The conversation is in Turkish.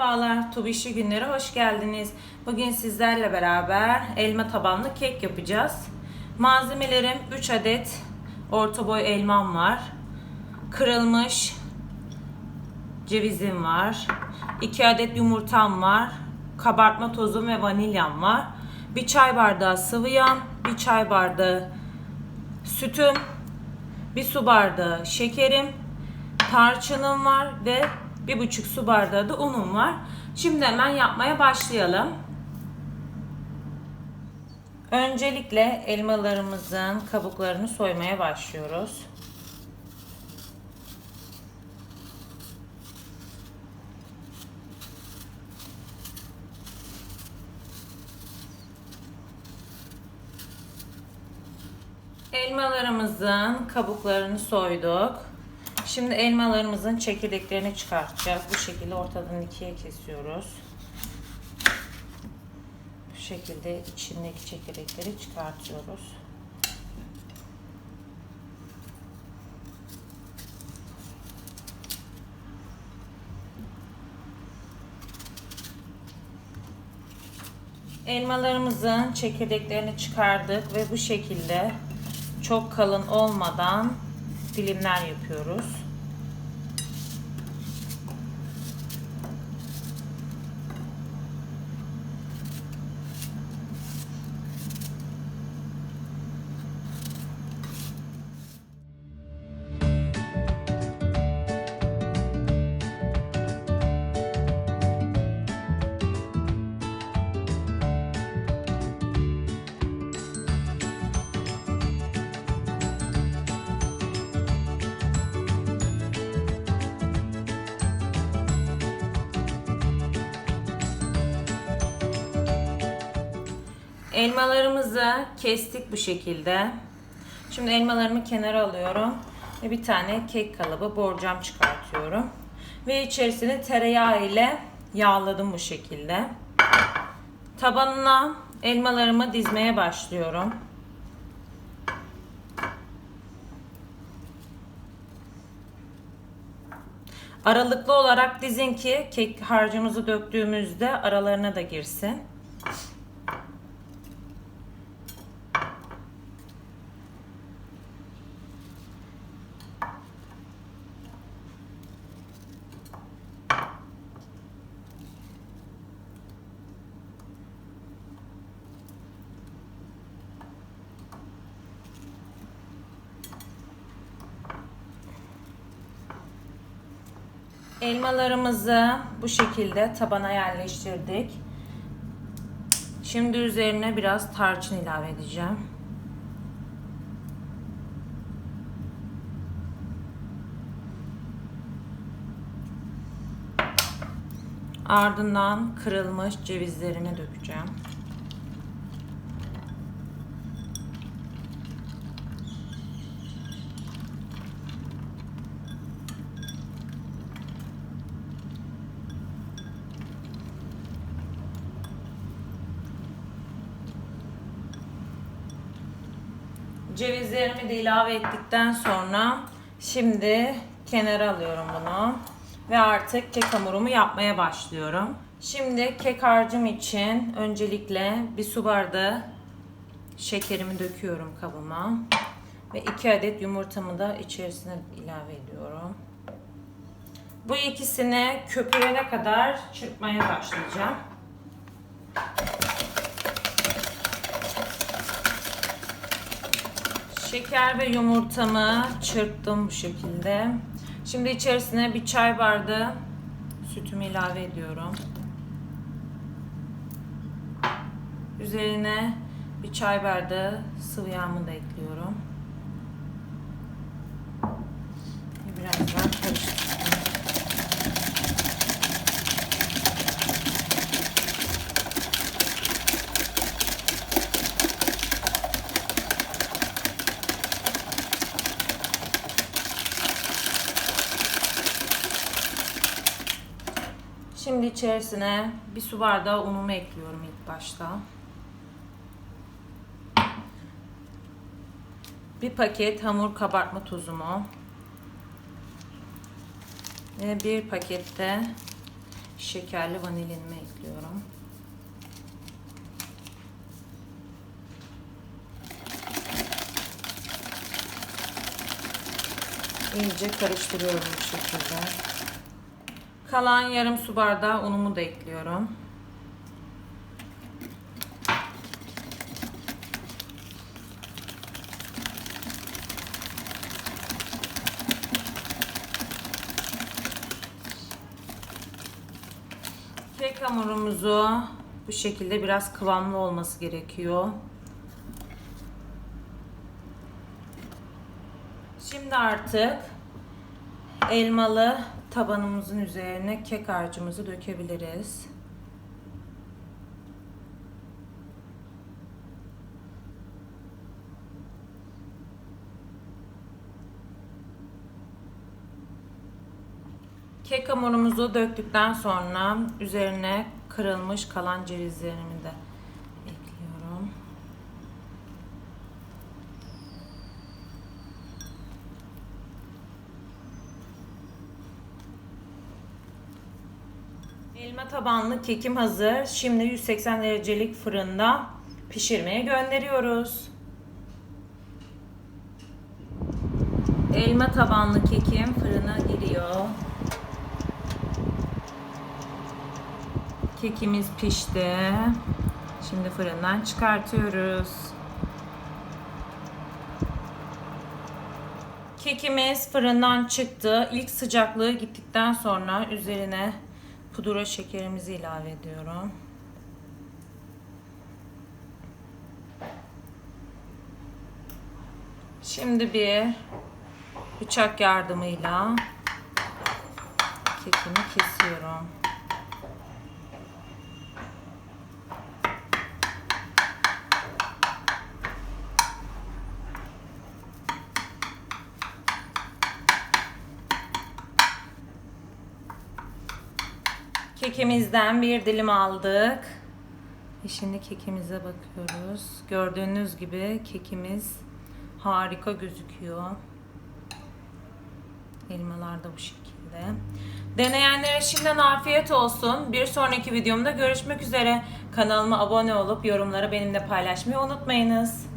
Merhabalar, Tubişi Günleri hoş geldiniz. Bugün sizlerle beraber elma tabanlı kek yapacağız. Malzemelerim 3 adet orta boy elmam var. Kırılmış cevizim var. 2 adet yumurtam var. Kabartma tozum ve vanilyam var. Bir çay bardağı sıvı yağ, bir çay bardağı sütüm, bir su bardağı şekerim, tarçınım var ve bir buçuk su bardağı da unum var. Şimdi hemen yapmaya başlayalım. Öncelikle elmalarımızın kabuklarını soymaya başlıyoruz. Elmalarımızın kabuklarını soyduk. Şimdi elmalarımızın çekirdeklerini çıkartacağız. Bu şekilde ortadan ikiye kesiyoruz. Bu şekilde içindeki çekirdekleri çıkartıyoruz. Elmalarımızın çekirdeklerini çıkardık ve bu şekilde çok kalın olmadan dilimler yapıyoruz. Elmalarımızı kestik bu şekilde. Şimdi elmalarımı kenara alıyorum ve bir tane kek kalıbı borcam çıkartıyorum. Ve içerisini tereyağı ile yağladım bu şekilde. Tabanına elmalarımı dizmeye başlıyorum. Aralıklı olarak dizin ki kek harcımızı döktüğümüzde aralarına da girsin. Elmalarımızı bu şekilde tabana yerleştirdik. Şimdi üzerine biraz tarçın ilave edeceğim. Ardından kırılmış cevizlerini dökeceğim. Cevizlerimi de ilave ettikten sonra şimdi kenara alıyorum bunu. Ve artık kek hamurumu yapmaya başlıyorum. Şimdi kek harcım için öncelikle bir su bardağı şekerimi döküyorum kabıma. Ve 2 adet yumurtamı da içerisine ilave ediyorum. Bu ikisini köpürene kadar çırpmaya başlayacağım. Şeker ve yumurtamı çırptım bu şekilde. Şimdi içerisine bir çay bardağı sütümü ilave ediyorum. Üzerine bir çay bardağı sıvı yağımı da ekliyorum. Biraz daha karıştırıyorum. Şimdi içerisine bir su bardağı unumu ekliyorum ilk başta. Bir paket hamur kabartma tozumu. Ve bir pakette şekerli vanilinimi ekliyorum. İyice karıştırıyorum bu şekilde. Kalan yarım su bardağı unumu da ekliyorum. Kek hamurumuzu bu şekilde biraz kıvamlı olması gerekiyor. Şimdi artık elmalı tabanımızın üzerine kek harcımızı dökebiliriz. Kek hamurumuzu döktükten sonra üzerine kırılmış kalan cevizlerimi de ekliyorum. Elma tabanlı kekim hazır. Şimdi 180 derecelik fırında pişirmeye gönderiyoruz. Elma tabanlı kekim fırına giriyor. Kekimiz pişti. Şimdi fırından çıkartıyoruz. Kekimiz fırından çıktı. İlk sıcaklığı gittikten sonra üzerine pudra şekerimizi ilave ediyorum. Şimdi bir bıçak yardımıyla kekimi kesiyorum. Kekimizden bir dilim aldık. Ve şimdi kekimize bakıyoruz. Gördüğünüz gibi kekimiz harika gözüküyor. Elmalar da bu şekilde. Deneyenlere şimdiden afiyet olsun. Bir sonraki videomda görüşmek üzere. Kanalıma abone olup yorumları benimle paylaşmayı unutmayınız.